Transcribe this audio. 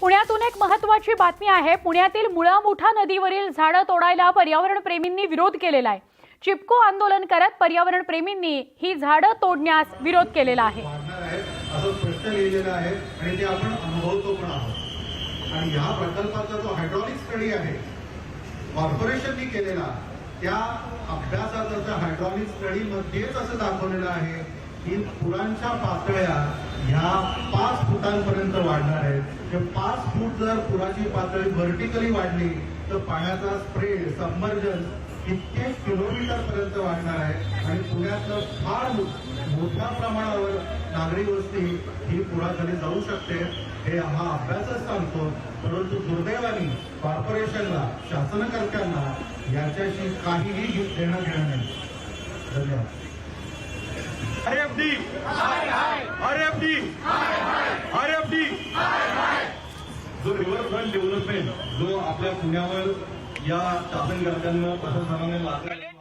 पुण्यातून एक महत्वाची बातमी आहे. पुण्यातील मुळा मुठा नदीवरील झाडं तोडायला पर्यावरण प्रेमींनी विरोध केलेला आहे. चिपको आंदोलन करत पर्यावरण प्रेमींनी ही झाडं तोडण्यास विरोध केलेला आहे. असं स्पष्ट लिहिलेलं आहे आणि ते आपण अनुभवतो पण आहोत. आणि ह्या प्रकल्पाचा जो हायड्रॉलिक स्टडी आहे कॉर्पोरेशननी केलेला त्या अभ्यासाचा त्या हायड्रॉलिक स्टडी मध्येच असं दाखवलेलं आहे की पुरांच्या पातळ्या ह्या पाच फुटांपर्यंत वाढणार आहेत. ते पाच फूट जर पुराची पातळी व्हर्टिकली वाढली तर पाण्याचा स्प्रेड सबमर्जन कित्येक किलोमीटर पर्यंत वाढणार आहे. आणि पुण्यातलं फार मोठ्या प्रमाणावर नागरी वस्ती ही पुराखाली जाऊ शकते. हे हा अभ्यासच सांगतो. परंतु दुर्दैवाने कॉर्पोरेशनला शासनकर्त्यांना याच्याशी काहीही देणं घेणं नाही. धन्यवाद. आरएफडी आरएफडी जो रिव्हरफ्रंट डेव्हलपमेंट जो आपल्या पुण्यावर या शासनकर्त्यांना प्रशासनाने लादलेला